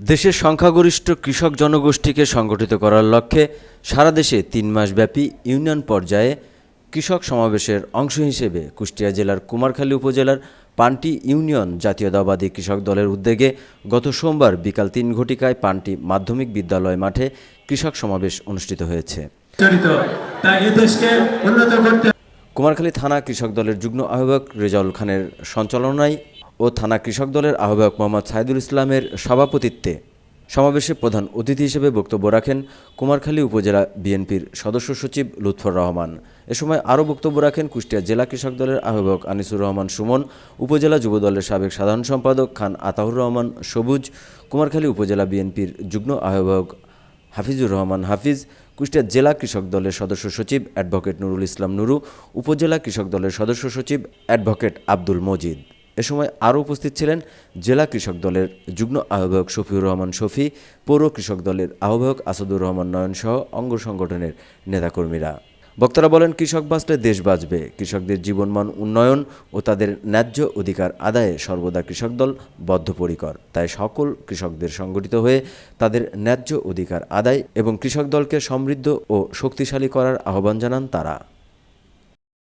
দেশের সংখ্যাগরিষ্ঠ কৃষক জনগোষ্ঠীকে সংগঠিত করার লক্ষ্যে সারা দেশে তিন মাসব্যাপী ইউনিয়ন পর্যায়ে কৃষক সমাবেশের অংশ হিসেবে কুষ্টিয়া জেলার কুমারখালী উপজেলার পান্টি ইউনিয়ন জাতীয়তাবাদী কৃষক দলের উদ্যোগে গত সোমবার বিকাল তিন ঘটিকায় পান্টি মাধ্যমিক বিদ্যালয় মাঠে কৃষক সমাবেশ অনুষ্ঠিত হয়েছে। কুমারখালী থানা কৃষক দলের যুগ্ম আহ্বায়ক রেজাউল খানের সঞ্চালনায় ও থানা কৃষক দলের আহ্বায়ক মোহাম্মদ সাইদুল ইসলামের সভাপতিত্বে সমাবেশে প্রধান অতিথি হিসেবে বক্তব্য রাখেন কুমারখালী উপজেলা বিএনপির সদস্য সচিব লুৎফর রহমান। এ সময় আরও বক্তব্য রাখেন কুষ্টিয়া জেলা কৃষক দলের আহ্বায়ক আনিসুর রহমান সুমন, উপজেলা যুব দলের সাবেক সাধারণ সম্পাদক খান আতাহুর রহমান সবুজ, কুমারখালী উপজেলা বিএনপির যুগ্ম আহ্বায়ক হাফিজুর রহমান হাফিজ, কুষ্টিয়া জেলা কৃষক দলের সদস্য সচিব অ্যাডভোকেট নুরুল ইসলাম নুরু, উপজেলা কৃষক দলের সদস্য সচিব অ্যাডভোকেট আব্দুল মজিদ। এ সময় আরও উপস্থিত ছিলেন জেলা কৃষক দলের যুগ্ম আহ্বায়ক শফিউর রহমান শফি, পৌর কৃষক দলের আহ্বায়ক আসাদুর রহমান নয়ন সহ অঙ্গ সংগঠনের নেতাকর্মীরা। বক্তারা বলেন, কৃষক বাঁচলে দেশ বাঁচবে, কৃষকদের জীবনমান উন্নয়ন ও তাদের ন্যায্য অধিকার আদায়ে সর্বদা কৃষক দল বদ্ধপরিকর। তাই সকল কৃষকদের সংগঠিত হয়ে তাদের ন্যায্য অধিকার আদায় এবং কৃষক দলকে সমৃদ্ধ ও শক্তিশালী করার আহ্বান জানান তারা।